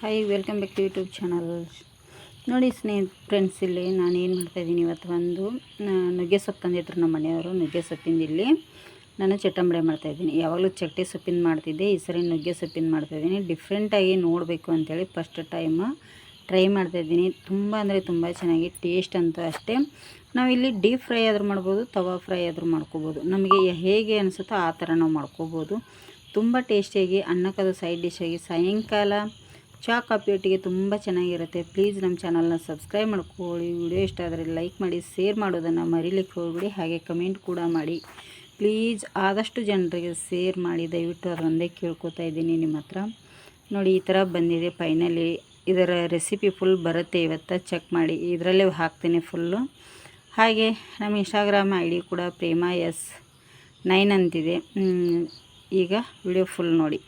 Hi welcome back to YouTube channel ನೋಡಿ ಸ್ನೇಹಿತ friends ಇಲ್ಲಿ ನಾನು ಏನು ಮಾಡ್ತಾಯಿದ್ದೀನಿ ಇವತ್ತು ಒಂದು ನುಗ್ಗೆ ಸೊಪ್ಪು ತಂದಿದ್ರು ನಮ್ಮ ಮನೆಯವರು ನುಗ್ಗೆ ಸೊಪ್ಪಿಂದ ಇಲ್ಲಿ ನಾನು ಚಟ್ಟಂಬಡೆ ಮಾಡ್ತಾಯಿದ್ದೀನಿ ಯಾವಾಗಲೂ ಚಟ್ಟಿ ಸೊಪ್ಪಿನ ಮಾಡ್ತಿದ್ದೆ, ಈ ಸರಿ ನುಗ್ಗೆ ಸೊಪ್ಪಿನ ಮಾಡ್ತಾಯಿದ್ದೀನಿ ಡಿಫ್ರೆಂಟಾಗಿ ನೋಡಬೇಕು ಅಂತೇಳಿ ಫಸ್ಟ್ ಟೈಮ್ ಟ್ರೈ ಮಾಡ್ತಾಯಿದ್ದೀನಿ ತುಂಬ ಅಂದರೆ ತುಂಬ ಚೆನ್ನಾಗಿ ಟೇಸ್ಟ್ ಅಂತೂ ಅಷ್ಟೇ. ನಾವಿಲ್ಲಿ ಡೀಪ್ ಫ್ರೈ ಆದರೂ ಮಾಡ್ಬೋದು, ತವಾ ಫ್ರೈ ಆದರೂ ಮಾಡ್ಕೋಬೋದು. ನಮಗೆ ಹೇಗೆ ಅನಿಸುತ್ತೋ ಆ ಥರ ನಾವು ಮಾಡ್ಕೋಬೋದು. ತುಂಬ ಟೇಸ್ಟಿಯಾಗಿ ಅನ್ನಕ್ಕದು ಸೈಡ್ ಡಿಶಾಗಿ ಸಾಯಂಕಾಲ ಚಹಾ ಕಾಫಿ ಒಟ್ಟಿಗೆ ತುಂಬ ಚೆನ್ನಾಗಿರುತ್ತೆ. ಪ್ಲೀಸ್ ನಮ್ಮ ಚಾನಲ್ನ ಸಬ್ಸ್ಕ್ರೈಬ್ ಮಾಡ್ಕೊಳ್ಳಿ. ವಿಡಿಯೋ ಇಷ್ಟ ಆದರೆ ಲೈಕ್ ಮಾಡಿ, ಶೇರ್ ಮಾಡೋದನ್ನು ಮರಿಲಿಕ್ಕೆ ಹೋಗ್ಬಿಡಿ. ಹಾಗೆ ಕಮೆಂಟ್ ಕೂಡ ಮಾಡಿ. ಪ್ಲೀಸ್ ಆದಷ್ಟು ಜನರಿಗೆ ಶೇರ್ ಮಾಡಿ. ದಯವಿಟ್ಟು ಅದೊಂದೇ ಕೇಳ್ಕೊತಾ ಇದ್ದೀನಿ ನಿಮ್ಮ ಹತ್ರ. ನೋಡಿ, ಈ ಥರ ಬಂದಿದೆ ಫೈನಲಿ. ಇದರ ರೆಸಿಪಿ ಫುಲ್ ಬರುತ್ತೆ ಇವತ್ತು. ಚೆಕ್ ಮಾಡಿ. ಇದರಲ್ಲೇ ಹಾಕ್ತೀನಿ ಫುಲ್ಲು. ಹಾಗೆ ನಮ್ಮ ಇನ್ಸ್ಟಾಗ್ರಾಮ್ ಐ ಡಿ ಕೂಡ ಪ್ರೇಮ ಎಸ್ ನೈನ್ ಅಂತಿದೆ. ಈಗ ವಿಡಿಯೋ ಫುಲ್ ನೋಡಿ.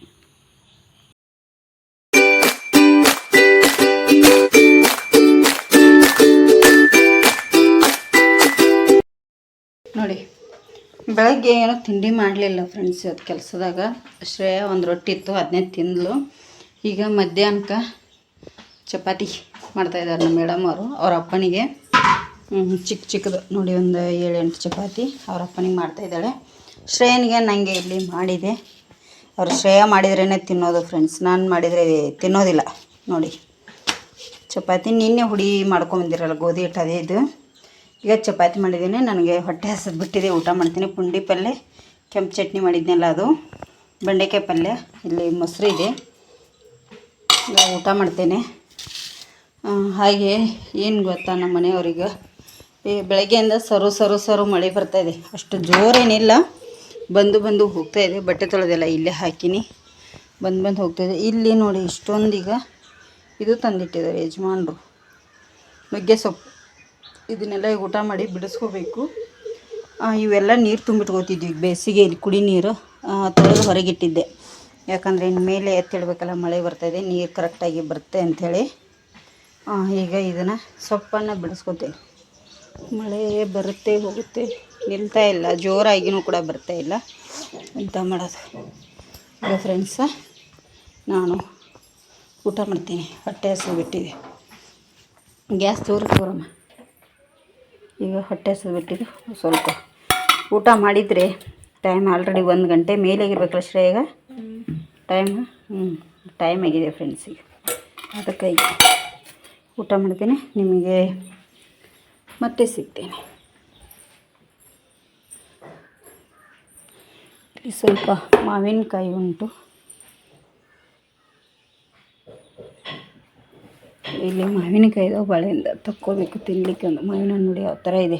ನೋಡಿ, ಬೆಳಗ್ಗೆ ಏನೋ ತಿಂಡಿ ಮಾಡಲಿಲ್ಲ ಫ್ರೆಂಡ್ಸ್ ಇವತ್ತು ಕೆಲಸದಾಗ. ಶ್ರೇಯ ಒಂದು ರೊಟ್ಟಿ ಇತ್ತು ಅದನ್ನೇ ತಿಂದಳು ಈಗ ಮಧ್ಯಾಹ್ನಕ್ಕೆ ಚಪಾತಿ ಮಾಡ್ತಾಯಿದ್ದಾರೆ ನಮ್ಮ ಮೇಡಮ್ ಅವರು, ಅವ್ರ ಅಪ್ಪನಿಗೆ. ಚಿಕ್ಕ ಚಿಕ್ಕದು ನೋಡಿ ಒಂದು ಏಳೆಂಟು ಚಪಾತಿ ಅವ್ರ ಅಪ್ಪನಿಗೆ ಮಾಡ್ತಾಯಿದ್ದಾಳೆ ಶ್ರೇಯನಿಗೆ ನನಗೆ ಇಲ್ಲಿ ಮಾಡಿದೆ. ಅವರು ಶ್ರೇಯ ಮಾಡಿದ್ರೇ ತಿನ್ನೋದು ಫ್ರೆಂಡ್ಸ್ ನಾನು ಮಾಡಿದರೆ ತಿನ್ನೋದಿಲ್ಲ. ನೋಡಿ, ಚಪಾತಿ ನಿನ್ನೆ ಹುಡಿ ಮಾಡ್ಕೊಂಬಂದಿರಲ್ಲ ಗೋಧಿ ಹಿಟ್ಟು, ಅದೇ ಇದು. ಈಗ ಚಪಾತಿ ಮಾಡಿದ್ದೀನಿ, ನನಗೆ ಹೊಟ್ಟೆ ಹಸಿದು ಬಿಟ್ಟಿದೆ, ಊಟ ಮಾಡ್ತೀನಿ. ಪುಂಡಿ ಪಲ್ಯ ಕೆಂಪು ಚಟ್ನಿ ಮಾಡಿದ್ನಲ್ಲ ಅದು, ಬೆಂಡೆಕಾಯಿ ಪಲ್ಯ ಇಲ್ಲಿ ಮೊಸರು ಇದೆ. ಈಗ ಊಟ ಮಾಡ್ತೇನೆ. ಹಾಗೆ ಏನು ಗೊತ್ತಾ ನಮ್ಮ ಮನೆಯವ್ರಿಗೆ? ಈ ಬೆಳಗ್ಗೆಯಿಂದ ಸರು ಸರು ಸರು ಮಳೆ ಬರ್ತಾಯಿದೆ ಅಷ್ಟು ಜೋರೇನಿಲ್ಲ ಬಂದು ಬಂದು ಹೋಗ್ತಾ ಇದೆ, ಬಟ್ಟೆ ತೊಳೆದೆಲ್ಲ ಇಲ್ಲೇ ಹಾಕಿನಿ. ಬಂದು ಬಂದು ಹೋಗ್ತಾಯಿದೆ ಇಲ್ಲಿ ನೋಡಿ ಇಷ್ಟೊಂದೀಗ ಇದು ತಂದಿಟ್ಟಿದ್ದಾರೆ ಯಜಮಾನರು. ನುಗ್ಗೆ ಸೊಪ್ಪು. ಇದನ್ನೆಲ್ಲ ಊಟ ಮಾಡಿ ಬಿಡಿಸ್ಕೋಬೇಕು. ಇವೆಲ್ಲ ನೀರು ತುಂಬಿಟ್ಕೋತಿದ್ವಿ. ಬೇಸಿಗೆಯಲ್ಲಿ ಕುಡಿ ನೀರು ತೊಳೆದು ಹೊರಗಿಟ್ಟಿದ್ದೆ. ಯಾಕಂದರೆ ಇನ್ನು ಮೇಲೆ ಎತ್ತಿಡ್ಬೇಕಲ್ಲ, ಮಳೆ ಬರ್ತಾಯಿದೆ, ನೀರು ಕರೆಕ್ಟಾಗಿ ಬರುತ್ತೆ ಅಂಥೇಳಿ. ಈಗ ಇದನ್ನು ಸೊಪ್ಪನ್ನು ಬಿಡಿಸ್ಕೊತೇನೆ. ಮಳೆ ಬರುತ್ತೆ, ಹೋಗುತ್ತೆ. ನಿಲ್ತಾ ಇಲ್ಲ. ಜೋರಾಗಿನೂ ಕೂಡ ಬರ್ತಾ ಇಲ್ಲ. ಎಂತ ಮಾಡೋದು? ಈಗ ಫ್ರೆಂಡ್ಸ ನಾನು ಊಟ ಮಾಡ್ತೀನಿ. ಹೊಟ್ಟೆ ಹಸಿವು ಬಿಟ್ಟಿದೆ. ಗ್ಯಾಸ್ ತೋರಿಸ್ಕೊರಮ್ಮ ಈಗ ಹೊಟ್ಟೆ ಹಸಿವು ಬಿಟ್ಟಿದೆ ಸ್ವಲ್ಪ ಊಟ ಮಾಡಿದರೆ ಟೈಮ್ ಆಲ್ರೆಡಿ ಒಂದು ಗಂಟೆ ಮೇಲೆ ಮೇಲಾಗಿರ್ಬೇಕಲ್ಲ ಶ್ರೇಯಾಗ ಟೈಮ್ ಹ್ಞೂ ಟೈಮ್ ಆಗಿದೆ ಫ್ರೆಂಡ್ಸಿಗೆ ಅದಕ್ಕಾಗಿ ಊಟ ಮಾಡ್ತೀನಿ, ನಿಮಗೆ ಮತ್ತೆ ಸಿಗ್ತೇನೆ. ಸ್ವಲ್ಪ ಮಾವಿನಕಾಯಿ ಉಂಟು. ಇಲ್ಲಿ ಮಾವಿನಕಾಯಿ ಇದಾವೆ ಬಾಳೆಯಿಂದ ತಕ್ಕೋಬೇಕು ತಿನ್ನಲಿಕ್ಕೆ ಒಂದು. ಮಾವಿನ ಹಣ್ಣು ನೋಡಿ ಯಾವ ಥರ ಇದೆ?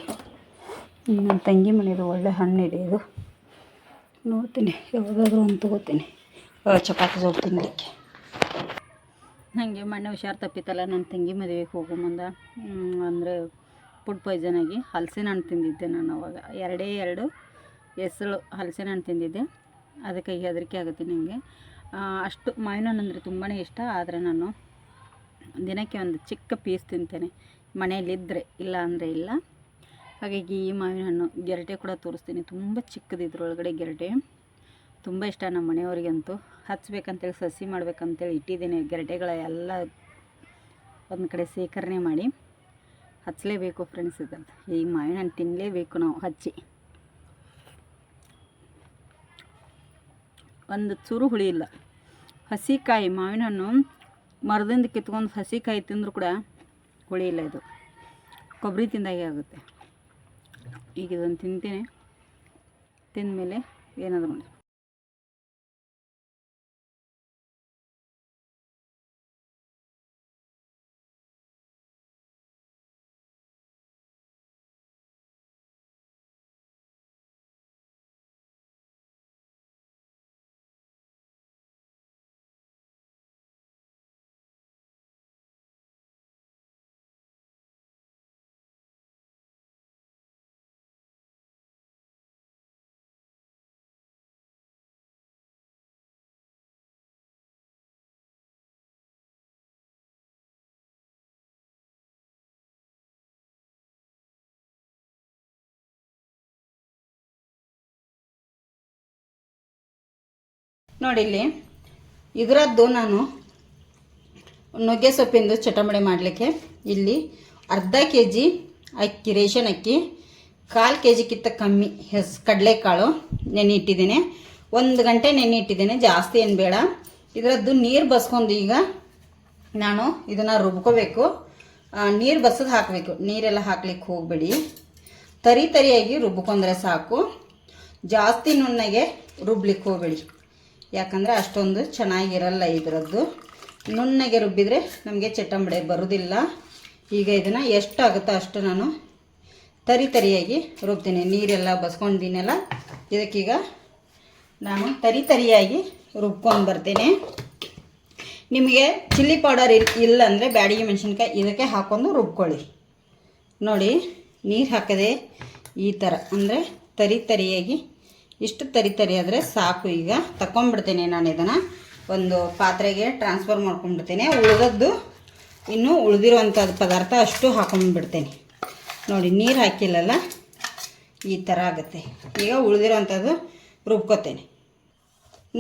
ನನ್ನ ತಂಗಿ ಮನೆಯದು ಒಳ್ಳೆ ಹಣ್ಣಿದೆ ಇದು ನೋಡ್ತೀನಿ, ಯಾವುದಾದ್ರೂ ಒಂದು ತೊಗೋತೀನಿ. ಚಪಾತಿ ಜೋಗ ತಿನ್ನಲಿಕ್ಕೆ ಹಾಗೆ ಮೊನ್ನೆ ಹುಷಾರು ತಪ್ಪಿತ್ತಲ್ಲ ನನ್ನ ತಂಗಿ ಮದುವೆಗೆ ಹೋಗೋ ಮುಂದೆ. ಅಂದರೆ ಫುಡ್ ಪಾಯ್ಸನ್ ಆಗಿ ಹಲಸಿನ ಹಣ್ಣು ತಿಂದಿದ್ದೆ ನಾನು ಅವಾಗ. ಎರಡೇ ಎರಡು ಹೆಸಳು ಹಲಸಿನ ಹಣ್ಣು ತಿಂದಿದ್ದೆ. ಅದಕ್ಕೆ ಹೆದರಿಕೆ ಆಗುತ್ತೆ ನನಗೆ ಅಷ್ಟು ಮಾವಿನ ಹಣ್ಣು ಅಂದರೆ ತುಂಬಾ ಇಷ್ಟ, ಆದರೆ ನಾನು ದಿನಕ್ಕೆ ಒಂದು ಚಿಕ್ಕ ಪೀಸ್ ತಿಂತೇನೆ. ಮನೆಯಲ್ಲಿದ್ದರೆ ಇಲ್ಲ ಅಂದರೆ ಇಲ್ಲ. ಹಾಗಾಗಿ ಈ ಮಾವಿನ ಹಣ್ಣು ಗೆರಟೆ ಕೂಡ ತೋರಿಸ್ತೀನಿ. ತುಂಬ ಚಿಕ್ಕದು ಇದ್ರೊಳಗಡೆ ಗೆರಟೆ. ತುಂಬ ಇಷ್ಟ ನಮ್ಮ ಮನೆಯವರಿಗಂತೂ. ಹಚ್ಬೇಕಂತೇಳಿ, ಸಸಿ ಮಾಡ್ಬೇಕಂತೇಳಿ ಇಟ್ಟಿದ್ದೀನಿ. ಗೆರಟೆಗಳ ಎಲ್ಲ ಒಂದು ಕಡೆ ಶೇಖರಣೆ ಮಾಡಿ ಹಚ್ಚಲೇಬೇಕು ಫ್ರೆಂಡ್ಸ್ ಇದ್ರದ್ದು ಈ ಮಾವಿನ ಹಣ್ಣು ತಿನ್ನಲೇಬೇಕು ನಾವು ಹಚ್ಚಿ. ಒಂದು ಚೂರು ಹುಳಿ ಇಲ್ಲ. ಹಸಿಕಾಯಿ, ಮಾವಿನ ಹಣ್ಣು ಮರದಿಂದ ಕಿತ್ಕೊಂಡು ಹಸಿಕಾಯಿ ತಿಂದರೂ ಕೂಡ ಹುಳಿ ಇಲ್ಲ ಇದು. ಕೊಬ್ಬರಿ ತಿಂದಾಗೆ ಆಗುತ್ತೆ. ಈಗ ಇದನ್ನು ತಿಂತೀನಿ. ತಿಂದಮೇಲೆ ಏನಾದರೂ ನೋಡಿ ಇಲ್ಲಿ. ಇದರದ್ದು ನಾನು ನುಗ್ಗೆ ಸೊಪ್ಪಿಂದು ಚಟಮಡೆ ಮಾಡಲಿಕ್ಕೆ. ಇಲ್ಲಿ ಅರ್ಧ ಕೆ ಜಿ ಅಕ್ಕಿ, ರೇಷನ್ ಅಕ್ಕಿ, ಕಾಲು ಕೆ ಜಿಗಿಂತ ಕಮ್ಮಿ ಹೆಸ್, ಕಡಲೆಕಾಳು ನೆನೆ ಇಟ್ಟಿದ್ದೇನೆ ಒಂದು ಗಂಟೆ ನೆನೆ ಇಟ್ಟಿದ್ದೇನೆ ಜಾಸ್ತಿ ಏನು ಬೇಡ. ಇದರದ್ದು ನೀರು ಬಸ್ಕೊಂಡು ಈಗ ನಾನು ಇದನ್ನು ರುಬ್ಕೋಬೇಕು. ನೀರು ಬಸದು ಹಾಕಬೇಕು. ನೀರೆಲ್ಲ ಹಾಕ್ಲಿಕ್ಕೆ ಹೋಗಬೇಡಿ. ತರಿ ತರಿಯಾಗಿ ರುಬ್ಕೊಂಡ್ರೆ ಸಾಕು. ಜಾಸ್ತಿ ನುಣ್ಣಗೆ ರುಬ್ಲಿಕ್ಕೆ ಹೋಗಬೇಡಿ. ಯಾಕಂದರೆ ಅಷ್ಟೊಂದು ಚೆನ್ನಾಗಿರಲ್ಲ ಇದರದ್ದು. ನುಣ್ಣಗೆ ರುಬ್ಬಿದರೆ ನಮಗೆ ಚಟ್ಟಂಬಡೆ ಬರೋದಿಲ್ಲ. ಈಗ ಇದನ್ನು ಎಷ್ಟು ಆಗುತ್ತೋ ಅಷ್ಟು ನಾನು ತರಿ ತರಿಯಾಗಿ ರುಬ್ತೀನಿ. ನೀರೆಲ್ಲ ಬಸ್ಕೊಂಡಿದ್ದೀನಲ್ಲ ಇದಕ್ಕೀಗ ನಾನು ತರಿ ತರಿಯಾಗಿ ರುಬ್ಕೊಂಡು ಬರ್ತೇನೆ. ನಿಮಗೆ ಚಿಲ್ಲಿ ಪೌಡರ್ ಇಲ್, ಇಲ್ಲ ಅಂದರೆ ಬ್ಯಾಡಿಗೆ ಮೆಣಸಿನ್ಕಾಯಿ ಇದಕ್ಕೆ ಹಾಕೊಂಡು ರುಬ್ಕೊಳ್ಳಿ. ನೋಡಿ, ನೀರು ಹಾಕದೆ ಈ ಥರ ಅಂದರೆ ತರಿ ತರಿಯಾಗಿ ಇಷ್ಟು ತರಿ ತರಿ ಆದರೆ ಸಾಕು ಈಗ. ತಗೊಂಡ್ಬಿಡ್ತೇನೆ ನಾನು ಇದನ್ನು. ಒಂದು ಪಾತ್ರೆಗೆ ಟ್ರಾನ್ಸ್ಫರ್ ಮಾಡ್ಕೊಂಡ್ಬಿಡ್ತೀನಿ. ಉಳಿದದ್ದು ಇನ್ನೂ ಉಳಿದಿರುವಂಥದ್ದು ಪದಾರ್ಥ ಅಷ್ಟು ಹಾಕೊಂಡ್ಬಿಡ್ತೀನಿ. ನೋಡಿ, ನೀರು ಹಾಕಿಲ್ಲಲ್ಲ? ಈ ಥರ ಆಗುತ್ತೆ. ಈಗ ಉಳಿದಿರುವಂಥದ್ದು ರುಬ್ಕೋತೇನೆ.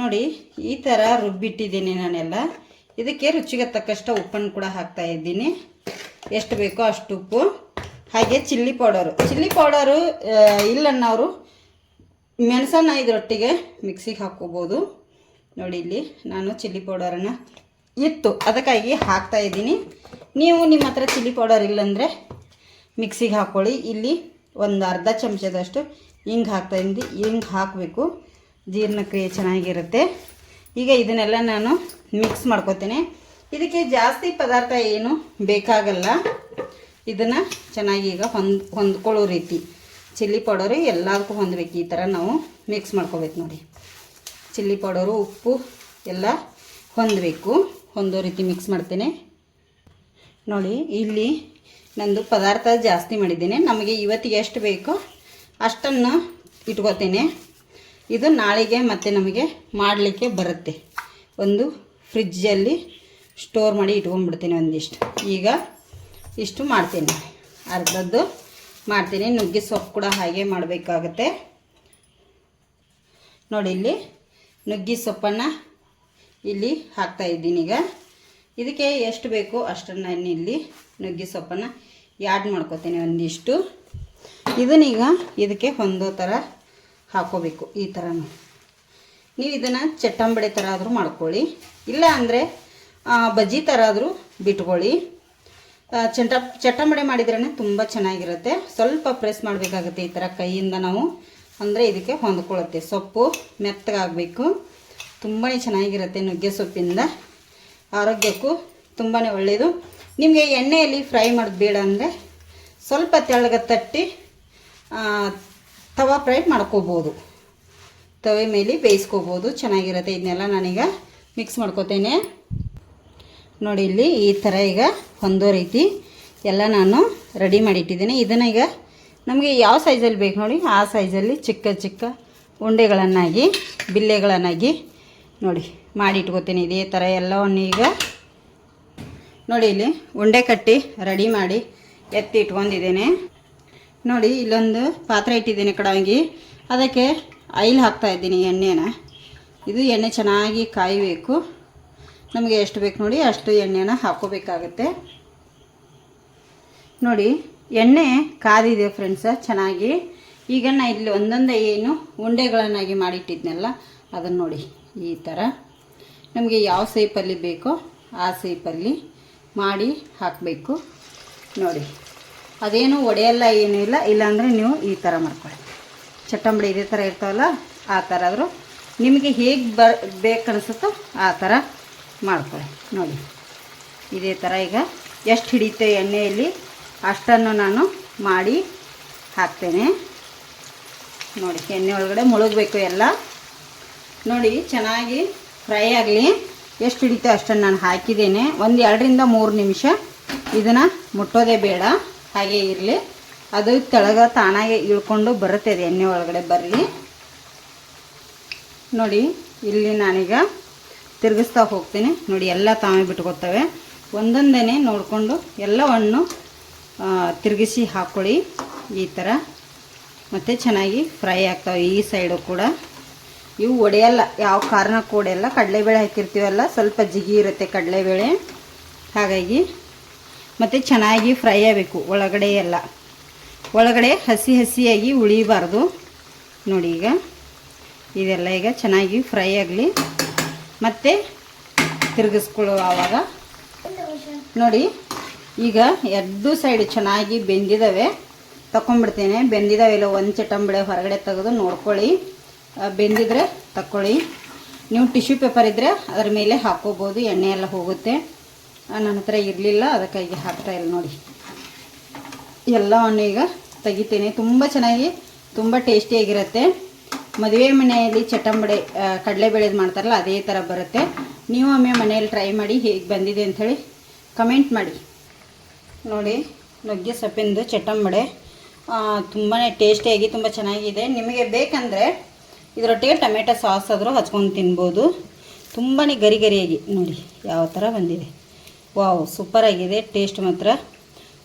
ನೋಡಿ, ಈ ಥರ ರುಬ್ಬಿಟ್ಟಿದ್ದೀನಿ ನಾನೆಲ್ಲ. ಇದಕ್ಕೆ ರುಚಿಗೆ ತಕ್ಕಷ್ಟು ಉಪ್ಪನ್ನು ಕೂಡ ಹಾಕ್ತಾ ಇದ್ದೀನಿ. ಎಷ್ಟು ಬೇಕೋ ಅಷ್ಟು ಉಪ್ಪು. ಹಾಗೆ ಚಿಲ್ಲಿ ಪೌಡರು. ಚಿಲ್ಲಿ ಪೌಡರು ಇಲ್ಲನ್ನವರು ಮೆಣಸನ್ನ ಇದರೊಟ್ಟಿಗೆ ಮಿಕ್ಸಿಗೆ ಹಾಕ್ಕೋಬೋದು. ನೋಡಿ ಇಲ್ಲಿ ನಾನು ಚಿಲ್ಲಿ ಪೌಡರನ್ನು ಇತ್ತು ಅದಕ್ಕಾಗಿ ಹಾಕ್ತಾ ಇದ್ದೀನಿ. ನೀವು ನಿಮ್ಮ ಹತ್ರ ಚಿಲ್ಲಿ ಪೌಡರ್ ಇಲ್ಲಂದರೆ ಮಿಕ್ಸಿಗೆ ಹಾಕ್ಕೊಳ್ಳಿ. ಇಲ್ಲಿ ಒಂದು ಅರ್ಧ ಚಮಚದಷ್ಟು ಹಿಂಗೆ ಹಾಕ್ತಾ ಇದ್ದೀನಿ. ಹಿಂಗೆ ಹಾಕಬೇಕು. ಜೀರ್ಣಕ್ರಿಯೆ ಚೆನ್ನಾಗಿರುತ್ತೆ. ಈಗ ಇದನ್ನೆಲ್ಲ ನಾನು ಮಿಕ್ಸ್ ಮಾಡ್ಕೋತೇನೆ. ಇದಕ್ಕೆ ಜಾಸ್ತಿ ಪದಾರ್ಥ ಏನು ಬೇಕಾಗಲ್ಲ. ಇದನ್ನು ಚೆನ್ನಾಗಿ ಈಗ ಹೊಂದ್ ಹೊಂದ್ಕೊಳ್ಳೋ ರೀತಿ. ಚಿಲ್ಲಿ ಪೌಡರು ಎಲ್ಲದಕ್ಕೂ ಹೊಂದಬೇಕು ಈ ಥರ ನಾವು ಮಿಕ್ಸ್ ಮಾಡ್ಕೋಬೇಕು ನೋಡಿ. ಚಿಲ್ಲಿ ಪೌಡರು, ಉಪ್ಪು ಎಲ್ಲ ಹೊಂದಬೇಕು. ಹೊಂದೋ ರೀತಿ ಮಿಕ್ಸ್ ಮಾಡ್ತೇನೆ. ನೋಡಿ, ಇಲ್ಲಿ ನಂದು ಪದಾರ್ಥ ಜಾಸ್ತಿ ಮಾಡಿದ್ದೇನೆ. ನಮಗೆ ಇವತ್ತಿಗೆ ಎಷ್ಟು ಬೇಕೋ ಅಷ್ಟನ್ನು ಇಟ್ಕೋತೇನೆ. ಇದು ನಾಳೆಗೆ ಮತ್ತೆ ನಮಗೆ ಮಾಡಲಿಕ್ಕೆ ಬರುತ್ತೆ. ಒಂದು ಫ್ರಿಜ್ಜಲ್ಲಿ ಸ್ಟೋರ್ ಮಾಡಿ ಇಟ್ಕೊಂಡ್ಬಿಡ್ತೀನಿ ಒಂದಿಷ್ಟು. ಈಗ ಇಷ್ಟು ಮಾಡ್ತೀನಿ. ಅರ್ಧದ್ದು ಮಾಡ್ತೀನಿ. ನುಗ್ಗೆ ಸೊಪ್ಪು ಕೂಡ ಹಾಗೆ ಮಾಡಬೇಕಾಗತ್ತೆ. ನೋಡಿ ಇಲ್ಲಿ ನುಗ್ಗಿ ಸೊಪ್ಪನ್ನು ಇಲ್ಲಿ ಹಾಕ್ತಾ ಇದ್ದೀನಿ ಈಗ. ಇದಕ್ಕೆ ಎಷ್ಟು ಬೇಕೋ ಅಷ್ಟನ್ನು ನಾನು ಇಲ್ಲಿ ನುಗ್ಗಿ ಸೊಪ್ಪನ್ನು ಯಾಡ್ ಮಾಡ್ಕೋತೀನಿ ಒಂದಿಷ್ಟು. ಇದನ್ನೀಗ ಇದಕ್ಕೆ ಹೊಂದೋ ಥರ ಹಾಕೋಬೇಕು ಈ ಥರನೂ ನೀವು ಇದನ್ನು ಚಟ್ಟಂಬಡೆ ಥರ ಆದರೂ ಮಾಡ್ಕೊಳ್ಳಿ. ಇಲ್ಲ ಅಂದರೆ ಬಜ್ಜಿ ಥರ ಆದರೂ ಬಿಟ್ಕೊಳ್ಳಿ. ಚಟ ಚಟ್ಟಂಬಡೆ ಮಾಡಿದ್ರೇ ತುಂಬ ಚೆನ್ನಾಗಿರುತ್ತೆ. ಸ್ವಲ್ಪ ಪ್ರೆಸ್ ಮಾಡಬೇಕಾಗುತ್ತೆ ಈ ಥರ ಕೈಯಿಂದ ನಾವು. ಅಂದರೆ ಇದಕ್ಕೆ ಹೊಂದ್ಕೊಳ್ಳುತ್ತೆ. ಸೊಪ್ಪು ಮೆತ್ತಗಾಗಬೇಕು. ತುಂಬಾ ಚೆನ್ನಾಗಿರುತ್ತೆ ನುಗ್ಗೆ ಸೊಪ್ಪಿಂದ. ಆರೋಗ್ಯಕ್ಕೂ ತುಂಬಾ ಒಳ್ಳೆಯದು ನಿಮಗೆ ಎಣ್ಣೆಯಲ್ಲಿ ಫ್ರೈ ಮಾಡೋದು ಬೇಡ ಅಂದರೆ ಸ್ವಲ್ಪ ತೆಳ್ಳಗೆ ತಟ್ಟಿ ತವಾ ಫ್ರೈ ಮಾಡ್ಕೋಬೋದು. ತವೆ ಮೇಲೆ ಬೇಯಿಸ್ಕೋಬೋದು. ಚೆನ್ನಾಗಿರುತ್ತೆ. ಇದನ್ನೆಲ್ಲ ನಾನೀಗ ಮಿಕ್ಸ್ ಮಾಡ್ಕೋತೇನೆ. ನೋಡಿ ಇಲ್ಲಿ ಈ ಥರ ಈಗ ಹೊಂದೋ ರೀತಿ ಎಲ್ಲ ನಾನು ರೆಡಿ ಮಾಡಿಟ್ಟಿದ್ದೀನಿ. ಇದನ್ನು ಈಗ ನಮಗೆ ಯಾವ ಸೈಜಲ್ಲಿ ಬೇಕು ನೋಡಿ, ಆ ಸೈಜಲ್ಲಿ ಚಿಕ್ಕ ಚಿಕ್ಕ ಉಂಡೆಗಳನ್ನಾಗಿ, ಬಿಲ್ಲೆಗಳನ್ನಾಗಿ ನೋಡಿ ಮಾಡಿ ಇಟ್ಕೋತೀನಿ ಇದೇ ಥರ ಎಲ್ಲವನ್ನು ಈಗ ನೋಡಿ ಇಲ್ಲಿ ಉಂಡೆ ಕಟ್ಟಿ ರೆಡಿ ಮಾಡಿ ಎತ್ತಿ ಇಟ್ಕೊಂಡಿದ್ದೀನಿ ನೋಡಿ ಇಲ್ಲೊಂದು ಪಾತ್ರೆ ಇಟ್ಟಿದ್ದೀನಿ ಕಡಂಗಿ ಅದಕ್ಕೆ ಆಯಿಲ್ ಹಾಕ್ತಾ ಇದ್ದೀನಿ ಎಣ್ಣೆನ. ಇದು ಎಣ್ಣೆ ಚೆನ್ನಾಗಿ ಕಾಯಬೇಕು. ನಮಗೆ ಎಷ್ಟು ಬೇಕು ನೋಡಿ ಅಷ್ಟು ಎಣ್ಣೆನ ಹಾಕೋಬೇಕಾಗತ್ತೆ. ನೋಡಿ, ಎಣ್ಣೆ ಕಾದಿದೆ ಫ್ರೆಂಡ್ಸ ಚೆನ್ನಾಗಿ. ಈಗ ನಾ ಇಲ್ಲಿ ಒಂದೊಂದೇ ಏನು ಉಂಡೆಗಳನ್ನಾಗಿ ಮಾಡಿಟ್ಟಿದ್ನಲ್ಲ, ಅದನ್ನು ನೋಡಿ ಈ ಥರ ನಮಗೆ ಯಾವ ಸೈಪಲ್ಲಿ ಬೇಕೋ ಆ ಸೈಪಲ್ಲಿ ಮಾಡಿ ಹಾಕಬೇಕು. ನೋಡಿ, ಅದೇನು ಒಡೆಯಲ್ಲ ಏನೂ ಇಲ್ಲ, ಇಲ್ಲಾಂದರೆ ನೀವು ಈ ಥರ ಮಾಡ್ಕೊಳ್ಳಿ. ಚಟ್ಟಂಬಡಿ ಇದೇ ಥರ ಇರ್ತಾವಲ್ಲ, ಆ ಥರ ಆದರೂ ನಿಮಗೆ ಹೇಗೆ ಬರ್ ಬೇಕನ್ನಿಸುತ್ತೋ ಆ ಥರ ಮಾಡ್ಕೊಳ್ಳಿ. ನೋಡಿ. ಇದೇ ಥರ ಈಗ ಎಷ್ಟು ಹಿಡಿಯುತ್ತೆ ಎಣ್ಣೆಯಲ್ಲಿ ಅಷ್ಟನ್ನು ನಾನು ಮಾಡಿ ಹಾಕ್ತೇನೆ. ನೋಡಿ, ಎಣ್ಣೆ ಒಳಗಡೆ ಮುಳುಗಬೇಕು ಎಲ್ಲ. ನೋಡಿ, ಚೆನ್ನಾಗಿ ಫ್ರೈ ಆಗಲಿ. ಎಷ್ಟು ಹಿಡಿತೆ ಅಷ್ಟನ್ನು ನಾನು ಹಾಕಿದ್ದೇನೆ. ಒಂದು ಎರಡರಿಂದ ಮೂರು ನಿಮಿಷ ಇದನ್ನು ಮುಟ್ಟೋದೇ ಬೇಡ. ಹಾಗೆ ಇರಲಿ. ಅದು ತೆಳಗ ತಾನಾಗೆ ಇಳ್ಕೊಂಡು ಬರುತ್ತೆ ಎಣ್ಣೆ ಒಳಗಡೆ ಬರಲಿ. ನೋಡಿ, ಇಲ್ಲಿ ನಾನೀಗ ತಿರುಗಿಸ್ತಾ ಹೋಗ್ತೀನಿ. ನೋಡಿ, ಎಲ್ಲ ತಾವೇ ಬಿಟ್ಕೊತವೆ ಒಂದೊಂದೇ ನೋಡಿಕೊಂಡು ಎಲ್ಲವನ್ನು ತಿರುಗಿಸಿ ಹಾಕ್ಕೊಳ್ಳಿ ಈ ಥರ ಮತ್ತು ಚೆನ್ನಾಗಿ ಫ್ರೈ ಆಗ್ತಾವೆ ಈ ಸೈಡು ಕೂಡ. ಇವು ಒಡೆಯಲ್ಲ, ಯಾವ ಕಾರಣಕ್ಕೂ ಒಡೆಯಲ್ಲ. ಕಡಲೆಬೇಳೆ ಹಾಕಿರ್ತೀವಲ್ಲ, ಸ್ವಲ್ಪ ಜಿಗಿ ಇರುತ್ತೆ ಕಡಲೆಬೇಳೆ. ಹಾಗಾಗಿ ಮತ್ತು ಚೆನ್ನಾಗಿ ಫ್ರೈ ಆಗಬೇಕು ಒಳಗಡೆ ಎಲ್ಲ. ಒಳಗಡೆ ಹಸಿ ಹಸಿಯಾಗಿ ಉಳಿಬಾರ್ದು. ನೋಡಿ ಈಗ, ಇದೆಲ್ಲ ಈಗ ಚೆನ್ನಾಗಿ ಫ್ರೈ ಆಗಲಿ. ಮತ್ತು ತಿರುಗಿಸ್ಕೊಳ್ಳೋ ಆವಾಗ. ನೋಡಿ, ಈಗ ಎರಡು ಸೈಡ್ ಚೆನ್ನಾಗಿ ಬೆಂದಿದ್ದಾವೆ ತಗೊಂಡ್ಬಿಡ್ತೇನೆ ಬೆಂದಿದ್ದಾವೆಲ್ಲ ಒಂದು ಚಟಂಬಳೆ ಹೊರಗಡೆ ತೆಗೆದು ನೋಡ್ಕೊಳ್ಳಿ. ಬೆಂದಿದ್ರೆ ತಕ್ಕೊಳ್ಳಿ. ನೀವು ಟಿಶ್ಯೂ ಪೇಪರ್ ಇದ್ದರೆ ಅದರ ಮೇಲೆ ಹಾಕೋಬೋದು, ಎಣ್ಣೆ ಎಲ್ಲ ಹೋಗುತ್ತೆ. ನನ್ನ ಹತ್ರ ಇರಲಿಲ್ಲ ಅದಕ್ಕಾಗಿ ಹಾಕ್ತಾ ಇಲ್ಲ ನೋಡಿ. ಎಲ್ಲವನ್ನು ಈಗ ತೆಗಿತೀನಿ. ತುಂಬ ಚೆನ್ನಾಗಿ, ತುಂಬ ಟೇಸ್ಟಿಯಾಗಿರುತ್ತೆ. ಮದುವೆ ಮನೆಯಲ್ಲಿ ಚಟ್ಟಂಬಡೆ ಕಡಲೆಬೇಳೆದು ಮಾಡ್ತಾರಲ್ಲ, ಅದೇ ಥರ ಬರುತ್ತೆ. ನೀವು ಒಮ್ಮೆ ಮನೆಯಲ್ಲಿ ಟ್ರೈ ಮಾಡಿ ಹೇಗೆ ಬಂದಿದೆ ಅಂಥೇಳಿ ಕಮೆಂಟ್ ಮಾಡಿ. ನೋಡಿ, ನುಗ್ಗೆ ಸೊಪ್ಪಿಂದು ಚಟಂಬಡೆ. ತುಂಬಾ ಟೇಸ್ಟಿಯಾಗಿ ತುಂಬ ಚೆನ್ನಾಗಿದೆ. ನಿಮಗೆ ಬೇಕಂದರೆ ಇದರೊಟ್ಟಿಗೆ ಟೊಮೆಟೊ ಸಾಸ್ ಆದರೂ ಹಚ್ಕೊಂಡು ತಿನ್ಬೋದು. ತುಂಬಾ ಗರಿ ಗರಿಯಾಗಿ ನೋಡಿ ಯಾವ ಥರ ಬಂದಿದೆ. ವಾವ್ ಸೂಪರಾಗಿದೆ ಟೇಸ್ಟ್ ಮಾತ್ರ.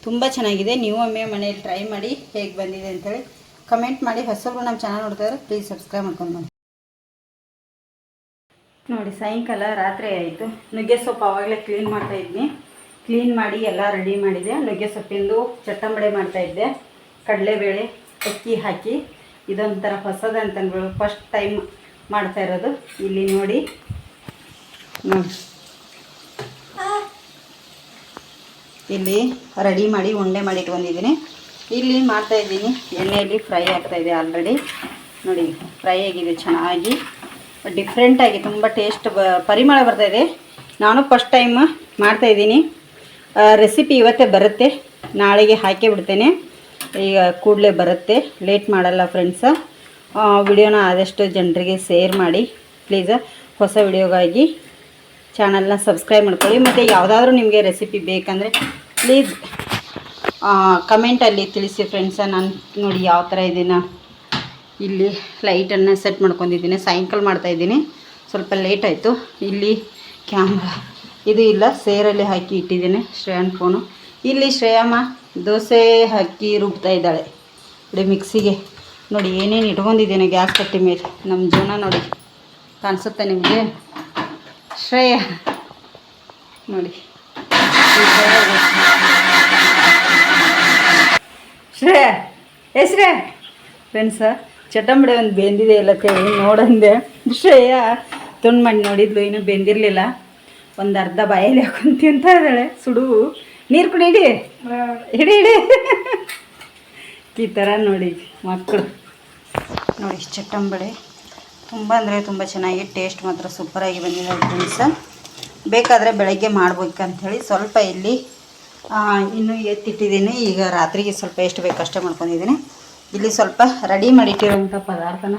ತುಂಬ ಚೆನ್ನಾಗಿದೆ. ನೀವು ಒಮ್ಮೆ ಮನೆಯಲ್ಲಿ ಟ್ರೈ ಮಾಡಿ ಹೇಗೆ ಬಂದಿದೆ ಅಂಥೇಳಿ ಕಮೆಂಟ್ ಮಾಡಿ, ಹೊಸಬ್ರು ನಮ್ಮ ಚಾನಲ್ ನೋಡ್ತಾ ಇದ್ರೆ ಪ್ಲೀಸ್ ಸಬ್ಸ್ಕ್ರೈಬ್ ಮಾಡ್ಕೊಂಡು ನೋಡಿ ನೋಡಿ, ಸಾಯಂಕಾಲ ರಾತ್ರಿ ಆಯಿತು. ನುಗ್ಗೆ ಸೊಪ್ಪು ಆವಾಗಲೇ ಕ್ಲೀನ್ ಮಾಡ್ತಾ ಇದ್ದೀನಿ ಕ್ಲೀನ್ ಮಾಡಿ ಎಲ್ಲ ರೆಡಿ ಮಾಡಿದೆ. ನುಗ್ಗೆ ಸೊಪ್ಪಿಂದು ಚಟ್ಟಂಬಡೆ ಮಾಡ್ತಾಯಿದ್ದೆ ಕಡಲೆಬೇಳೆ ಅಕ್ಕಿ ಹಾಕಿ, ಇದೊಂಥರ ಹೊಸದು ಅಂತಂದ್ಬಿಡು ಫಸ್ಟ್ ಟೈಮ್ ಮಾಡ್ತಾ ಇರೋದು. ಇಲ್ಲಿ ನೋಡಿ ಇಲ್ಲಿ ರೆಡಿ ಮಾಡಿ ಉಂಡೆ ಮಾಡಿ ಇಟ್ಕೊಂಡಿದ್ದೀನಿ. ಇಲ್ಲಿ ಮಾಡ್ತಾ ಇದ್ದೀನಿ. ಎಣ್ಣೆಯಲ್ಲಿ ಫ್ರೈ ಆಗ್ತಾ ಇದೆ ಆಲ್ರೆಡಿ ನೋಡಿ, ಫ್ರೈ ಆಗಿದೆ ಚೆನ್ನಾಗಿ. ಡಿಫ್ರೆಂಟಾಗಿ ತುಂಬ ಟೇಸ್ಟ್ ಬ, ಪರಿಮಳ ಬರ್ತಾ ಇದೆ. ನಾನು ಫಸ್ಟ್ ಟೈಮ್ ಮಾಡ್ತಾ ಇದ್ದೀನಿ. ರೆಸಿಪಿ ಇವತ್ತೇ ಬರುತ್ತೆ. ನಾಳೆಗೆ ಹಾಕಿ ಬಿಡ್ತೇನೆ. ಈಗ ಕೂಡಲೇ ಬರುತ್ತೆ. ಲೇಟ್ ಮಾಡಲ್ಲ ಫ್ರೆಂಡ್ಸ ವಿಡಿಯೋನ ಆದಷ್ಟು ಜನರಿಗೆ ಶೇರ್ ಮಾಡಿ. ಪ್ಲೀಸ್ ಹೊಸ ವಿಡಿಯೋಗಾಗಿ ಚಾನಲ್ನ ಸಬ್ಸ್ಕ್ರೈಬ್ ಮಾಡ್ಕೊಳ್ಳಿ. ಮತ್ತು ಯಾವುದಾದ್ರೂ ನಿಮಗೆ ರೆಸಿಪಿ ಬೇಕಂದರೆ ಪ್ಲೀಸ್ ಕಮೆಂಟಲ್ಲಿ ತಿಳಿಸಿ ಫ್ರೆಂಡ್ಸ ನಾನು ನೋಡಿ ಯಾವ ಥರ ಇದೀನ ಇಲ್ಲಿ ಲೈಟನ್ನು ಸೆಟ್ ಮಾಡ್ಕೊಂಡಿದ್ದೀನಿ, ಸಾಯಂಕಾಲ ಮಾಡ್ತಾಯಿದ್ದೀನಿ ಸ್ವಲ್ಪ ಲೇಟ್ ಆಯಿತು. ಇಲ್ಲಿ ಕ್ಯಾಮ್ರಾ ಇದು ಇಲ್ಲ ಸೇರಲ್ಲಿ ಹಾಕಿ ಇಟ್ಟಿದ್ದೀನಿ, ಶ್ರೇಯನ್ ಫೋನು ಇಲ್ಲಿ ಶ್ರೇಯಮ್ಮ ದೋಸೆ ಹಾಕಿ ರುಬ್ತಾ ಇದ್ದಾಳೆ. ನೋಡಿ ಮಿಕ್ಸಿಗೆ ನೋಡಿ ಏನೇನು ಇಟ್ಕೊಂಡಿದ್ದೀನಿ ಗ್ಯಾಸ್ ಕಟ್ಟಿ ಮೇಲೆ. ನಮ್ಮ ಜೀವನ ನೋಡಿ ಕಾಣಿಸುತ್ತೆ ನಿಮಗೆ? ಶ್ರೇಯ. ನೋಡಿ. ಶ್ರೇಯ ಏ ಫ್ರೆಂಡ್ಸ ಚಟಂಬಡೆ ಒಂದು ಬೆಂದಿದೆ ಎಲ್ಲ ಕೇಳಿ ನೋಡಂದೆ. ಶ್ರೇಯ, ತುಂಡು ಮಾಡಿ ನೋಡಿದ್ಲು, ಇನ್ನೂ ಬೆಂದಿರಲಿಲ್ಲ. ಒಂದು ಅರ್ಧ ಬಾಯಲ್ಲಿ ಹಾಕೊಂಡು ತಿಂತ ಇದ್ದಾಳೆ ಸುಡು. ನೀರು ಕುಡಿ ಇಡಿ ಇಡಿ ಹಿಡಿ. ಈ ಥರ ನೋಡಿ ಮಕ್ಕಳು ನೋಡಿ ಚಟ್ಟಂಬಡೆ ತುಂಬ ಅಂದರೆ ತುಂಬ ಚೆನ್ನಾಗಿ ಟೇಸ್ಟ್ ಮಾತ್ರ ಸೂಪರಾಗಿ ಬಂದಿದೆ ಫ್ರೆಂಡ್ಸ ಬೇಕಾದರೆ ಬೆಳಗ್ಗೆ ಮಾಡ್ಬೇಕಂಥೇಳಿ ಸ್ವಲ್ಪ ಇಲ್ಲಿ ಇನ್ನೂ ಎತ್ತಿಟ್ಟಿದ್ದೀನಿ. ಈಗ ರಾತ್ರಿಗೆ ಸ್ವಲ್ಪ ಎಷ್ಟು ಬೇಕು ಅಷ್ಟೇ ಮಾಡ್ಕೊಂಡಿದ್ದೀನಿ. ಇಲ್ಲಿ ಸ್ವಲ್ಪ ರೆಡಿ ಮಾಡಿಟ್ಟಿರೋಂಥ ಪದಾರ್ಥನ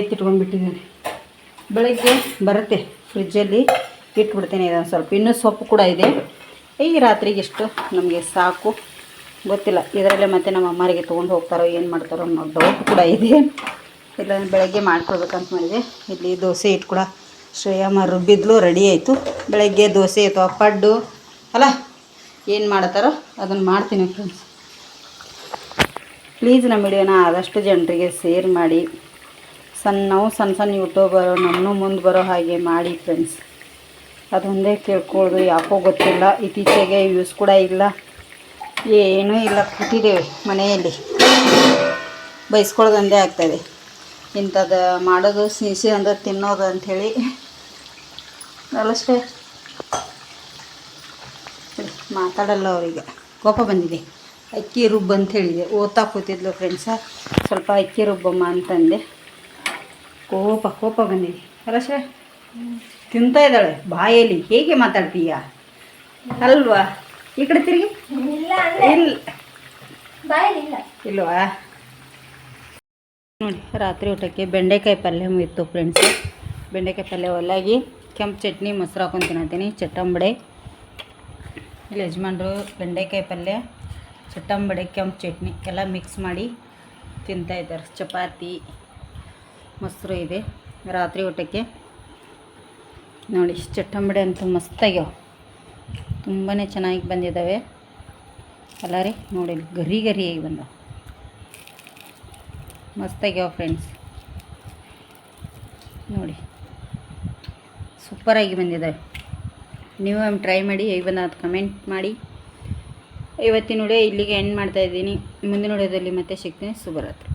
ಎತ್ತಿಟ್ಕೊಂಡ್ಬಿಟ್ಟಿದ್ದೀನಿ. ಬೆಳಗ್ಗೆ ಬರುತ್ತೆ ಫ್ರಿಜ್ಜಲ್ಲಿ. ಇಟ್ಬಿಡ್ತೀನಿ ಇದೊಂದು ಸ್ವಲ್ಪ. ಇನ್ನೂ ಸೊಪ್ಪು ಕೂಡ ಇದೆ. ಈಗ ರಾತ್ರಿಗೆ ಎಷ್ಟು? ನಮಗೆ ಸಾಕು. ಗೊತ್ತಿಲ್ಲ. ಇದರಲ್ಲೇ ಮತ್ತೆ ನಮ್ಮ ಅಮ್ಮರಿಗೆ ತೊಗೊಂಡು ಹೋಗ್ತಾರೋ, ಏನು ಮಾಡ್ತಾರೋ ಅನ್ನೋ ಡೌಟ್ ಕೂಡ ಇದೆ. ಇಲ್ಲ, ಬೆಳಗ್ಗೆ ಮಾಡ್ಕೊಳ್ಬೇಕಂತ ಮಾಡಿದೆ. ಇಲ್ಲಿ ದೋಸೆ ಇಟ್ಟು ಕೂಡ ಶ್ರೇಯಮ್ಮ ರುಬ್ಬಿದ್ಲು, ರೆಡಿ ಆಯಿತು. ಬೆಳಗ್ಗೆ ದೋಸೆ ಅಥವಾ ಪಡ್ಡು, ಅಲ್ಲ ಏನು ಮಾಡ್ತಾರೋ ಅದನ್ನು ಮಾಡ್ತೀನಿ ಫ್ರೆಂಡ್ಸ್ ಪ್ಲೀಸ್ ನಮ್ಮ ವಿಡಿಯೋನ ಆದಷ್ಟು ಜನರಿಗೆ ಶೇರ್ ಮಾಡಿ. ಸಣ್ಣ ನಾವು ಸಣ್ಣ ಸಣ್ಣ ಯೂಟ್ಯೂಬರು ನಮ್ಮನ್ನು ಮುಂದೆ ಬರೋ ಹಾಗೆ ಮಾಡಿ ಫ್ರೆಂಡ್ಸ್ ಅದೊಂದೇ ಕೇಳ್ಕೊಳ್ಳೋದು ಯಾಕೋ ಗೊತ್ತಿಲ್ಲ. ಇತ್ತೀಚೆಗೆ ಯೂಸ್ ಕೂಡ ಇಲ್ಲ. ಏನೂ ಇಲ್ಲ, ಕೂತಿದ್ದೇವೆ ಮನೆಯಲ್ಲಿ. ಬೈಸ್ಕೊಳ್ಳೋದೊಂದೇ ಆಗ್ತಾಯಿದೆ ಇಂಥದ್ದು ಮಾಡೋದು ಸಿಹಿ ಅಂದ್ರೆ ತಿನ್ನೋದು ಅಂಥೇಳಿ. ಅಲ್ಲಷ್ಟೇ ಮಾತಾಡಲ್ಲ ಅವರಿಗೆ. ಕೋಪ ಬಂದಿದೆ. ಅಕ್ಕಿ ರುಬ್ಬ ಅಂತ ಹೇಳಿದೆ. ಓದ್ತಾ ಕೂತಿದ್ಲು ಫ್ರೆಂಡ್ಸ ಸ್ವಲ್ಪ ಅಕ್ಕಿ ರುಬ್ಬಮ್ಮ ಅಂತಂದೆ. ಕೋಪ ಕೋಪ ಬಂದಿದೆ. ಅಲ್ಲಷ್ಟೇ ತಿಂತ ಇದ್ದಾಳೆ. ಬಾಯಲ್ಲಿ ಹೇಗೆ ಮಾತಾಡ್ತೀಯ? ಅಲ್ವಾ? ಈ ಕಡೆ ತಿರುಗಿ. ಇಲ್ಲ ಇಲ್ವಾ? ನೋಡಿ ರಾತ್ರಿ ಊಟಕ್ಕೆ ಬೆಂಡೆಕಾಯಿ ಪಲ್ಯ ಇತ್ತು ಫ್ರೆಂಡ್ಸ್ ಬೆಂಡೆಕಾಯಿ ಪಲ್ಯ ಒಲ್ಲಾಗಿ ಕೆಂಪು ಚಟ್ನಿ ಮೊಸರು ಹಾಕೊಂಡು ತಿನ್ನತ್ತೀನಿ. ಚಟ್ಟಂಬಡೆ. ಇಲ್ಲಿ ಯಜಮಾನ್ರು ಬೆಂಡೆಕಾಯಿ ಪಲ್ಯ, ಚಟ್ಟಂಬಡೆ, ಕೆಂಪು ಚಟ್ನಿ ಎಲ್ಲ ಮಿಕ್ಸ್ ಮಾಡಿ ತಿಂತಾ ಇದ್ದಾರೆ. ಚಪಾತಿ, ಮೊಸರು ಇದೆ. ರಾತ್ರಿ ಊಟಕ್ಕೆ ನೋಡಿ ಚಟ್ಟಂಬಡೆ ಅಂತೂ ಮಸ್ತಾಗ್ಯಾವ ತುಂಬಾ ಚೆನ್ನಾಗಿ ಬಂದಿದ್ದಾವೆ. ಅಲ್ಲ ರೀ, ನೋಡಿ, ಗರಿ ಗರಿಯಾಗಿ ಬಂದವು. ಮಸ್ತಾಗ್ಯಾವ ಫ್ರೆಂಡ್ಸ್ ನೋಡಿ ಸೂಪರಾಗಿ ಬಂದಿದ್ದಾವೆ. ನೀವು ಟ್ರೈ ಮಾಡಿ ಹೇಗೆ ಬಂದ ಕಮೆಂಟ್ ಮಾಡಿ. ಇವತ್ತಿನ ವಿಡಿಯೋ ಇಲ್ಲಿಗೆ ಎಂಡ್ ಮಾಡ್ತಾ ಇದ್ದೀನಿ. ಮುಂದಿನ ವಿಡಿಯೋದಲ್ಲಿ ಮತ್ತೆ ಸಿಗ್ತೀನಿ. ಶುಭರಾತ್ರಿ.